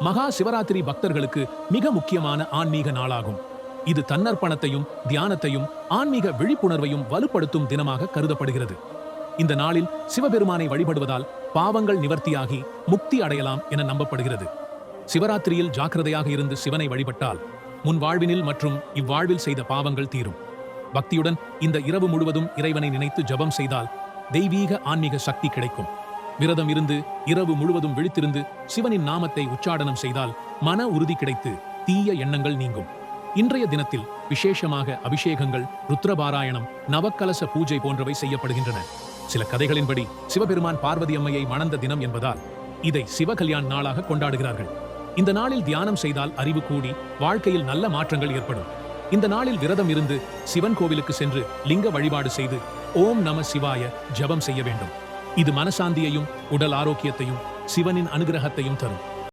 மகா சிவராத்திரி பக்தர்களுக்கு மிக முக்கியமான ஆன்மீக நாளாகும். இது தன்னர்ப்பணத்தையும் தியானத்தையும் ஆன்மீக விழிப்புணர்வையும் வலுப்படுத்தும் தினமாக கருதப்படுகிறது. இந்த நாளில் சிவபெருமானை வழிபடுவதால் பாவங்கள் நிவர்த்தியாகி முக்தி அடையலாம் என நம்பப்படுகிறது. சிவராத்திரியில் ஜாக்கிரதையாக இருந்து சிவனை வழிபட்டால் முன் வாழ்வினில் மற்றும் இவ்வாழ்வில் செய்த பாவங்கள் தீரும். பக்தியுடன் இந்த இரவு முழுவதும் இறைவனை நினைத்து ஜெபம் செய்தால் தெய்வீக ஆன்மீக சக்தி கிடைக்கும். விரதம் இருந்து இரவு முழுவதும் விழித்திருந்து சிவனின் நாமத்தை உச்சாடனம் செய்தால் மன உறுதி கிடைத்து தீய எண்ணங்கள் நீங்கும். இன்றைய தினத்தில் விசேஷமாக அபிஷேகங்கள் ருத்ரபாராயணம் நவக்கலச பூஜை போன்றவை செய்யப்படுகின்றன. சில கதைகளின்படி சிவபெருமான் பார்வதி அம்மையை மணந்த தினம் என்பதால் இதை சிவகல்யாண் நாளாக கொண்டாடுகிறார்கள். இந்த நாளில் தியானம் செய்தால் அறிவு கூடி வாழ்க்கையில் நல்ல மாற்றங்கள் ஏற்படும். இந்த நாளில் விரதம் இருந்து சிவன் கோவிலுக்கு சென்று லிங்க வழிபாடு செய்து ஓம் நம சிவாய ஜபம் செய்ய வேண்டும். இது மனசாந்தியையும் உடல் ஆரோக்கியத்தையும் சிவனின் அனுகிரகத்தையும் தரும்.